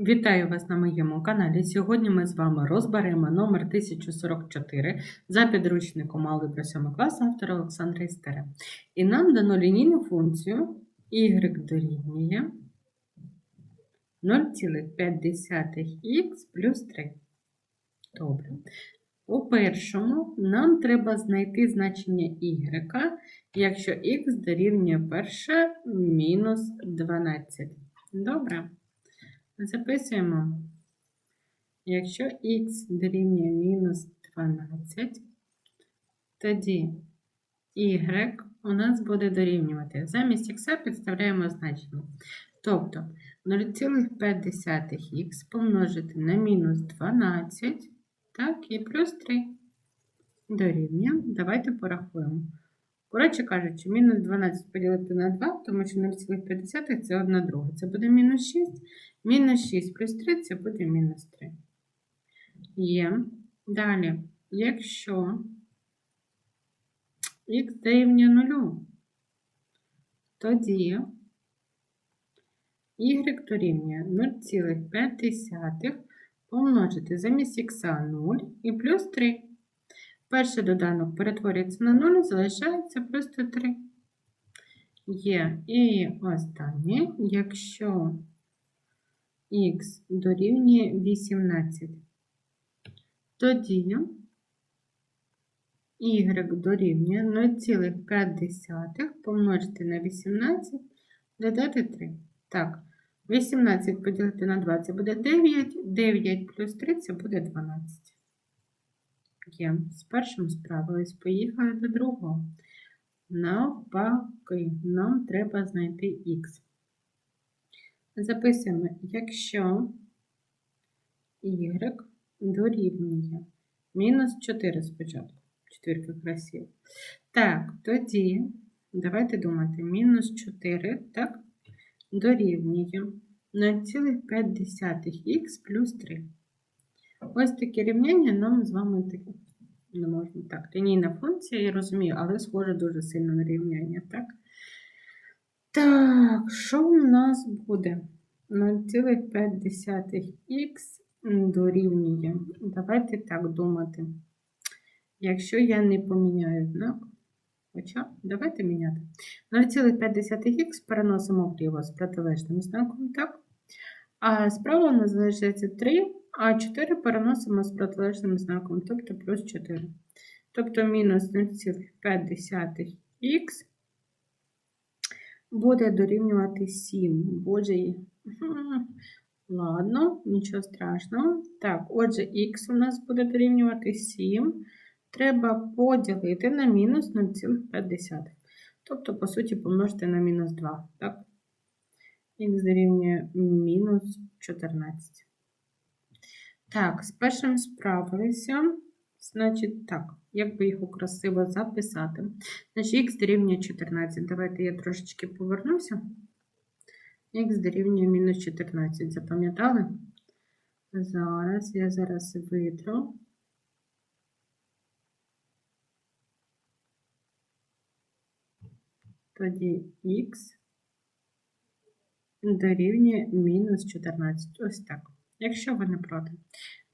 Вітаю вас на моєму каналі. Сьогодні ми з вами розберемо номер 1044 за підручником Алгебра 7 класу автора Олександра Істера. І нам дано лінійну функцію y дорівнює 0,5х плюс 3. Добре. У першому нам треба знайти значення y, якщо х дорівнює перше мінус 12. Добре. Записуємо. Якщо х дорівнює мінус 12, тоді y у нас буде дорівнювати. Замість х підставляємо значення. Тобто 0,5х помножити на мінус 12, так, і плюс 3 дорівнює. Давайте порахуємо. Коротше кажучи, мінус 12 поділити на 2, тому що 0,5 це 1 друга. Це буде мінус 6. Мінус 6 плюс 3 це буде мінус 3. Є. Далі, якщо х дорівнює 0, тоді y дорівнює 0,5 помножити замість х 0 і плюс 3. Перший доданок перетворюється на 0, залишається просто 3. Є. І останнє, якщо х дорівнює 18, тоді y дорівнює 0,5 помножити на 18, додати 3. Так, 18 поділити на 2 це буде 9, 9 плюс 3 це буде 12. Є. З першим справились, поїхали до другого. Навпаки, нам треба знайти х. Записуємо, якщо y дорівнює мінус 4 спочатку. Четвірка красива. Так, тоді, давайте думати, мінус 4, так, дорівнює 0,5х плюс 3. Ось таке рівняння нам з вами таке. Не можна так. Лінійна функція, я розумію, але схоже дуже сильно на рівняння, так? Так, що у нас буде? 0,5х дорівнює. Давайте так думати. Якщо я не поміняю знак, хоча, давайте міняти. 0,5х переносимо вліво з протилежним знаком, так? А справа у нас залишається 3, а 4 переносимо з протилежним знаком, тобто плюс 4. Тобто мінус 0,5х буде дорівнювати 7. Боже. Ладно, нічого страшного. Так, отже, х у нас буде дорівнювати 7. Треба поділити на мінус 0,5. Тобто, по суті, помножити на мінус 2. Так? Х дорівнює мінус 14. Так, з першим справилися. Значить, так, як би їх красиво записати. Значить, х дорівнює 14. Давайте я трошечки повернуся. Х дорівнює мінус 14. Запам'ятали? Зараз я зараз витру. Тоді х дорівнює мінус 14. Ось так. Якщо ви не проти.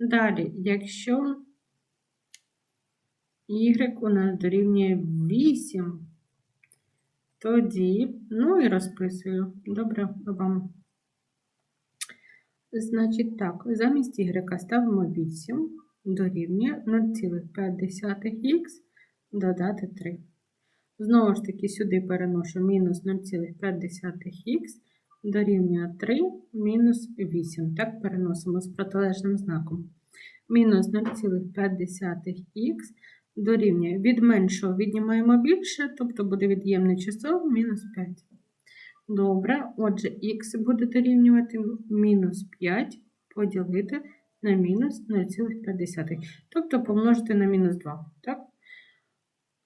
Далі, якщо y у нас дорівнює 8, тоді, ну і розписую. Добре, вам. Значить так, замість y ставимо 8, дорівнює 0,5х додати 3. Знову ж таки, сюди переношу мінус 0,5х дорівнює 3 мінус 8. Так, переносимо з протилежним знаком. Мінус 0,5х дорівнює від меншого віднімаємо більше, тобто буде від'ємне число мінус 5. Добре, отже, х буде дорівнювати мінус 5 поділити на мінус 0,5. Тобто помножити на мінус 2. Так?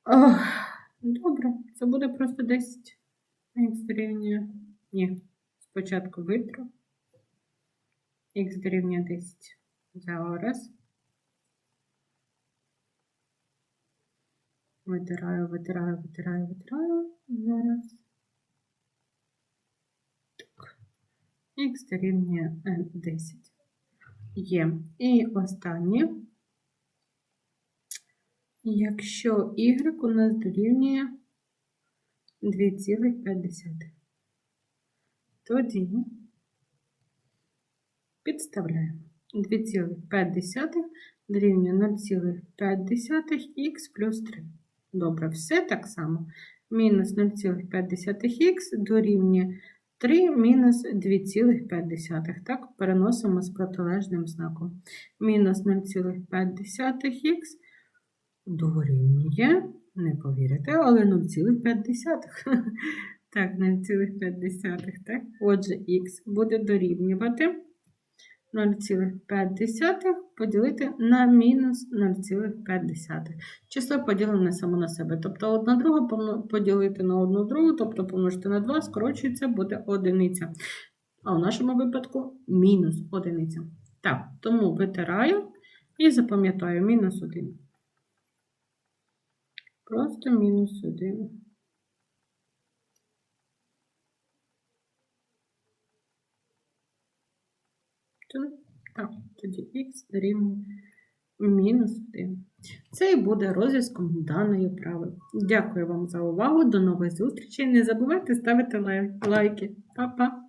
Ох, добре, це буде просто 10. Х дорівнює. Ні, спочатку витру. Х дорівнює 10. Зараз. Витираю, витираю, витираю, витираю. Зараз. Так. х дорівнює е, 10. Є. І останнє. Якщо y у нас дорівнює 2,5. Тоді підставляємо 2,5 дорівнює 0,5х плюс 3. Добре, все так само. Мінус 0,5х дорівнює 3 мінус 2,5. Так, переносимо з протилежним знаком. Мінус 0,5х дорівнює, не повірите, але 0,5. Так, 0,5. Так? Отже, х буде дорівнювати 0,5 поділити на мінус 0,5. Число поділене само на себе. Тобто одна друга поділити на одну другу, тобто помножити на 2, скорочується, буде одиниця. А в нашому випадку мінус одиниця. Так, тому витираю і запам'ятаю мінус 1. Просто мінус 1. Так, тоді х дорівнює мінус 1. Це і буде розв'язком даної вправи. Дякую вам за увагу. До нових зустрічей. Не забувайте ставити лайки. Па-па!